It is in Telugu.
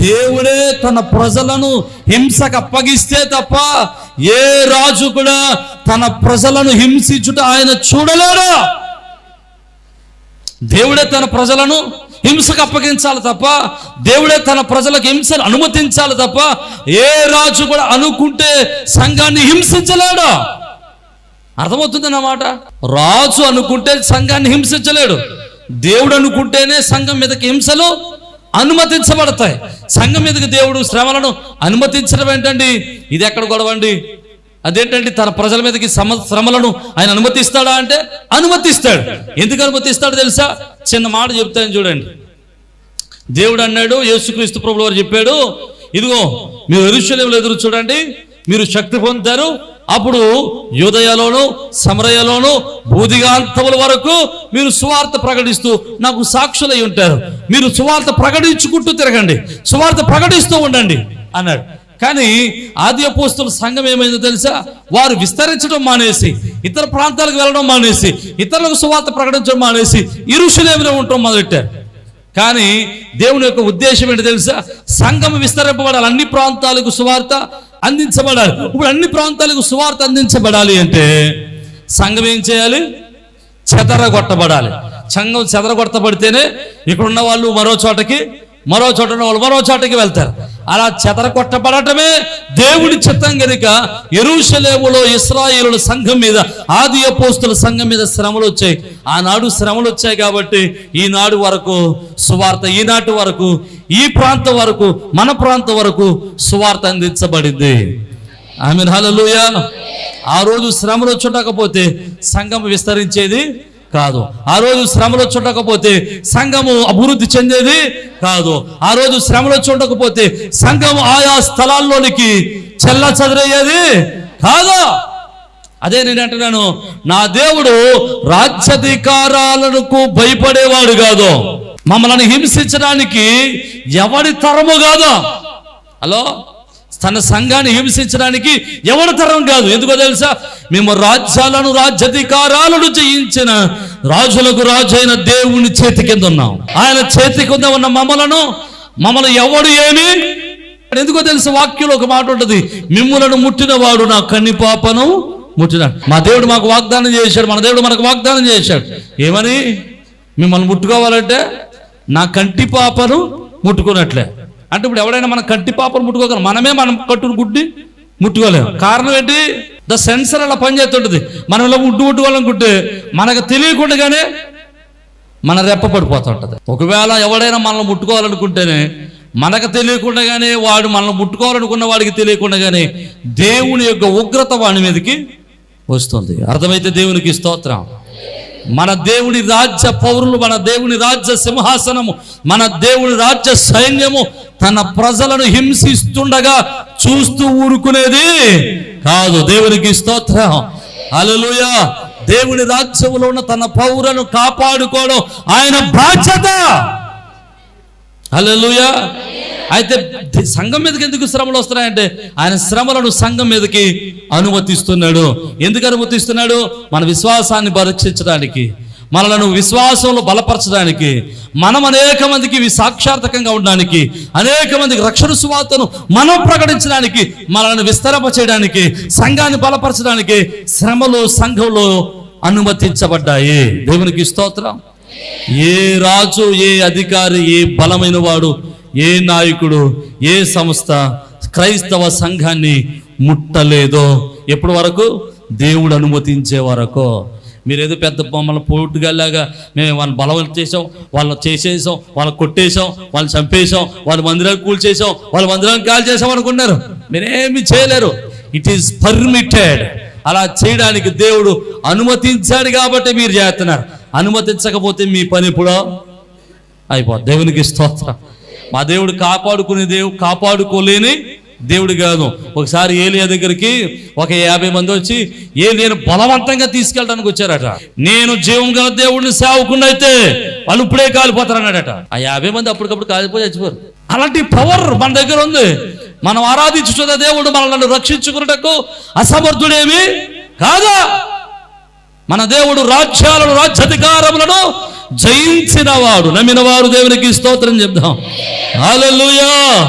దేవుడే తన ప్రజలను హింసకు అప్పగిస్తే తప్ప ఏ రాజు కూడా తన ప్రజలను హింసించుట ఆయన చూడలేడు? దేవుడే తన ప్రజలను హింసకు అప్పగించాలి తప్ప దేవుడే తన ప్రజలకు హింసను అనుమతించాలి తప్ప ఏ రాజు కూడా అనుకుంటే సంఘాన్ని హింసించలేడు? అర్థమవుతుంది అన్నమాట రాజు అనుకుంటే సంఘాన్ని హింసించలేడు. దేవుడు అనుకుంటేనే సంఘం మీదకి హింసలు అనుమతించబడతాయి. సంఘం మీదకి దేవుడు శ్రమలను అనుమతించడం ఏంటండి? ఇది ఎక్కడ గొడవండి అదేంటండి? తన ప్రజల మీదకి సమ శ్రమలను ఆయన అనుమతిస్తాడా అంటే అనుమతిస్తాడు. ఎందుకు అనుమతిస్తాడు తెలుసా? చిన్న మాట చెప్తాను చూడండి. దేవుడు అన్నాడు యేసుక్రీస్తు ప్రభులు వారు చెప్పాడు ఇదిగో మీరు ఎరుషలేములు ఎదురు చూడండి మీరు శక్తి పొందుతారు అప్పుడు యూదయలోను సమరయలోను బూదిగాంతముల వరకు మీరు సువార్త ప్రకటిస్తూ నాకు సాక్షులై ఉంటారు. మీరు సువార్త ప్రకటించుకుంటూ తిరగండి. సువార్త ప్రకటిస్తూ ఉండండి అన్నాడు. కానీ ఆది అపోస్తుల సంఘం ఏమైందో తెలుసా? వారు విస్తరించడం మానేసి ఇతర ప్రాంతాలకు వెళ్ళడం మానేసి ఇతరులకు సువార్త ప్రకటించడం మానేసి ఇరుషులేమిలో ఉండటం మొదలెట్టారు. కానీ దేవుని యొక్క ఉద్దేశం ఏంటి తెలుసా? సంఘం విస్తరింపబడాలి. అన్ని ప్రాంతాలకు సువార్త అందించబడాలి. ఇప్పుడు అన్ని ప్రాంతాలకు సువార్త అందించబడాలి అంటే సంఘం ఏం చేయాలి? చెదరగొట్టబడాలి. సంఘం చెదరగొట్టబడితేనే ఇక్కడ ఉన్న వాళ్ళు మరో చోటకి మరో చోట వాళ్ళు మరో చోటకి వెళ్తారు. అలా చెదర కొట్టబడటమే దేవుడి చిత్తం గనుక ఎరుషలేములో ఇస్రాయేలుల సంఘం మీద ఆది అపోస్తుల సంఘం మీద శ్రమలు వచ్చాయి. ఆనాడు శ్రమలు వచ్చాయి కాబట్టి ఈనాడు వరకు సువార్త ఈనాటి వరకు ఈ ప్రాంతం వరకు మన ప్రాంతం వరకు సువార్త అందించబడింది. ఆమె హలలుయ ఆ రోజు శ్రమలు వచ్చుండకపోతే సంఘం విస్తరించేది కాదు. ఆ రోజు శ్రమలు చూడకపోతే సంఘము అభివృద్ధి చెందేది కాదు. ఆ రోజు శ్రమలు చూడకపోతే సంఘం ఆయా స్థలాల్లోనికి చెల్ల చదిరయ్యేది కాదు? అదే నేను అంటున్నాను నా దేవుడు రాజ్యాధికారాలకు భయపడేవాడు కాదు. మమ్మల్ని హింసించడానికి ఎవడి తరము కాదు. హలో? తన సంఘాన్ని హింసించడానికి ఎవరి తరం కాదు. ఎందుకో తెలుసా? మేము రాజ్యాలను రాజ్యాధికారాలను జయించిన రాజులకు రాజు అయిన దేవుని చేతి కింద ఉన్నాం. ఆయన చేతి కింద ఉన్న మమ్మలను మమ్మల్ని ఎవడు ఏమి? ఎందుకో తెలుసు వాక్యంలో ఒక మాట ఉంటుంది మిమ్ములను ముట్టినవాడు నా కన్ని పాపను ముట్టినాడు మా దేవుడు మాకు వాగ్దానం చేశాడు మన దేవుడు మనకు వాగ్దానం చేశాడు. ఏమని? మిమ్మల్ని ముట్టుకోవాలంటే నా కంటి పాపను ముట్టుకున్నట్లే. అంటే ఇప్పుడు ఎవడైనా మన కంటి పాపను ముట్టుకోగలం మనమే మనం కట్టును గుడ్డి ముట్టుకోలేము కారణం ఏంటి? ద సెన్సర్ అలా పనిచేస్తుంటుంది. మనం ఇలా ఉడ్డు ఉడ్డు వాళ్ళనుకుంటే మనకు తెలియకుండానే మన రెప్ప పడిపోతుంటది. ఒకవేళ ఎవడైనా మనల్ని ముట్టుకోవాలనుకుంటేనే మనకు తెలియకుండానే వాడు మనల్ని ముట్టుకోవాలనుకున్న వాడికి తెలియకుండానే దేవుని యొక్క ఉగ్రత వాడి మీదకి వస్తుంది. అర్థమైతే దేవునికి స్తోత్రం. మన దేవుని రాజ్య పౌరులు మన దేవుని రాజ్య సింహాసనము మన దేవుని రాజ్య సైన్యము తన ప్రజలను హింసిస్తుండగా చూస్తూ ఊరుకునేది కాదు. దేవునికి స్తోత్రం. అలలుయ దేవుని రాజ్యములో ఉన్న తన పౌరులను కాపాడుకోవడం ఆయన బాధ్యత. అలలుయా అయితే సంఘం మీదకి ఎందుకు శ్రమలు వస్తున్నాయంటే ఆయన శ్రమలను సంఘం మీదకి అనుమతిస్తున్నాడు. ఎందుకు అనుమతిస్తున్నాడు? మన విశ్వాసాన్ని పరీక్షించడానికి మనలను విశ్వాసంలో బలపరచడానికి మనం అనేక మందికి సాక్షార్థకంగా ఉండడానికి అనేక మందికి రక్షణ సువార్తను మనం ప్రకటించడానికి మనల్ని విస్తరప చేయడానికి సంఘాన్ని బలపరచడానికి శ్రమలు సంఘంలో అనుమతించబడ్డాయి. దేవునికి స్తోత్రం. ఏ రాజు ఏ అధికారి ఏ బలమైన వాడు ఏ నాయకుడు ఏ సంస్థ క్రైస్తవ సంఘాన్ని ముట్టలేదో ఎప్పటి వరకు? దేవుడు అనుమతించే వరకు. మీరు ఏదో పెద్ద మమ్మల్ని పోటుగాలాగా మేము వాళ్ళని బలం చేసాం వాళ్ళని చేసేసాం వాళ్ళని కొట్టేసాం వాళ్ళని చంపేసాం వాళ్ళ మందిరాన్ని కూల్చేసాం వాళ్ళ మందిరాన్ని కాల్ చేసాం అనుకున్నారు. మీరేమి చేయలేరు. ఇట్ ఈస్ పర్మిటెడ్ అలా చేయడానికి దేవుడు అనుమతించాడు కాబట్టి మీరు చేస్తున్నారు. అనుమతించకపోతే మీ పని ఇప్పుడు అయిపోతుంది దేవునికి స్తోత్రం. మా దేవుడు కాపాడుకునే దేవు కాపాడుకోలేని దేవుడు కాదు. ఒకసారి ఏలియా దగ్గరికి ఒక యాభై మంది వచ్చి ఏ నేను బలవంతంగా తీసుకెళ్ళడానికి వచ్చారట. నేను జీవం గల దేవుడిని సేవకుండా అయితే వాళ్ళు ఇప్పుడే కాలిపోతారు అన్నాడట ఆ యాభై మంది అప్పటికప్పుడు కాలిపోయి చచ్చిపోరు. అలాంటి పవర్ మన దగ్గర ఉంది. మనం ఆరాధించుతున్న దేవుడు మనల్ని రక్షించుకున్నటకు అసమర్థుడేమి కాదా? మన దేవుడు రాజ్యాలను రాజ్యాధికారములను జయించిన వాడు నమ్మిన వారు దేవునికి స్తోత్రం చెప్దాం. హల్లెలూయా!